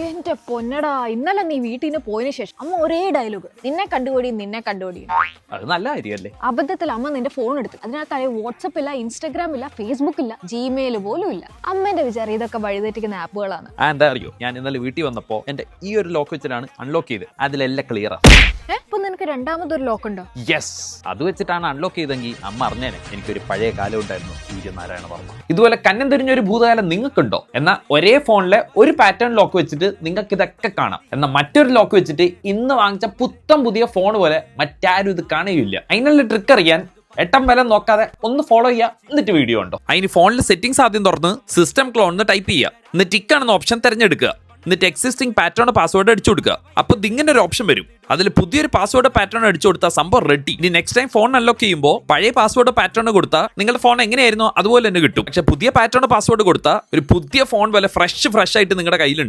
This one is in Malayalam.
എന്റെ പൊന്നടാ ഇന്നലെ നീ വീട്ടിൽ നിന്ന് പോയതിനു ശേഷം അമ്മ ഒരേ ഡയലോഗ് നിന്നെ കണ്ടുപിടി നിന്നെ കണ്ടുപോടി. അത് നല്ല കാര്യമല്ലേ അബദ്ധത്തിൽ അമ്മ നിന്റെ ഫോൺ എടുത്തു. അതിനകത്തായ വാട്സപ്പ് ഇല്ല ഇൻസ്റ്റാഗ്രാം ഇല്ല ഫേസ്ബുക്ക് ഇല്ല ജിമെയിൽ പോലും ഇല്ല. അമ്മേന്റെ വിചാരം ഇതൊക്കെ വഴിതെറ്റിക്കുന്ന ആപ്പുകളാണ്. ആ എന്താ അറിയോ? ഞാൻ ഇന്നലെ വീട്ടിൽ വന്നപ്പോ എന്റെ ഈ ഒരു ലോക്ക് വെച്ചിട്ടാണ് അൺലോക്ക് ചെയ്ത് അതിലെല്ലാം ക്ലിയർ ഏ? നിനക്ക് രണ്ടാമതൊരു ലോക്ക് ഉണ്ടോ? യെസ് അത് വെച്ചിട്ടാണ് അൺലോക്ക് ചെയ്തെങ്കിൽ അമ്മ അറിഞ്ഞേനെ. എനിക്കൊരു പഴയ കാലം ഉണ്ടായിരുന്നു. സൂര്യനാരായണ വർമ്മ. ഇതുപോലെ കന്നം തിരിഞ്ഞ ഒരു ഭൂതകാലം നിങ്ങൾക്കുണ്ടോ? എന്നാൽ ഒരേ ഫോണിലെ ഒരു പാറ്റേൺ ലോക്ക് വെച്ചിട്ട് നിങ്ങൾക്ക് ഇതൊക്കെ കാണാം. എന്നാൽ മറ്റൊരു ലോക്ക് വെച്ചിട്ട് ഇന്ന് വാങ്ങിച്ച പുത്തം പുതിയ ഫോൺ പോലെ മറ്റാരും ഇത് കാണുകയില്ല. അതിനുള്ള ട്രിക്ക് അറിയാൻ എട്ടം വരെ നോക്കാതെ ഒന്ന് ഫോളോ ചെയ്യുക എന്നിട്ട് വീഡിയോ ഉണ്ടോ അതിന് ഫോണിൽ സെറ്റിംഗ്സ് ആദ്യം തുറന്ന് സിസ്റ്റം ക്ലോൺ ടൈപ്പ് ചെയ്യുക എന്നിട്ട് ടിക്കാണെന്ന ഓപ്ഷൻ തിരഞ്ഞെടുക്കുക. എന്നിട്ട് എക്സിസ്റ്റിംഗ് പാറ്റേൺ പാസ്വേഡ് അടിച്ചു കൊടുക്കുക. അപ്പൊ ഇങ്ങനെ ഒരു ഓപ്ഷൻ വരും. അതിൽ പുതിയൊരു പാസ്വേഡ് പാറ്റേൺ അടിച്ചു കൊടുത്താൽ സംഭവം റെഡി ഇനി നെക്സ്റ്റ് ടൈം ഫോൺ അൺലോക്ക് ചെയ്യുമ്പോൾ പഴയ പാസ്വേഡ് പാറ്റേൺ കൊടുത്താൽ നിങ്ങളുടെ ഫോൺ എങ്ങനെയായിരുന്നോ? അതുപോലെ തന്നെ കിട്ടും. പക്ഷെ പുതിയ പാറ്റേൺ പാസ്വേഡ് കൊടുത്താൽ ഒരു പുതിയ ഫോൺ പോലെ ഫ്രഷ് ഫ്രഷ് ആയിട്ട് നിങ്ങളുടെ കയ്യിലുണ്ട്.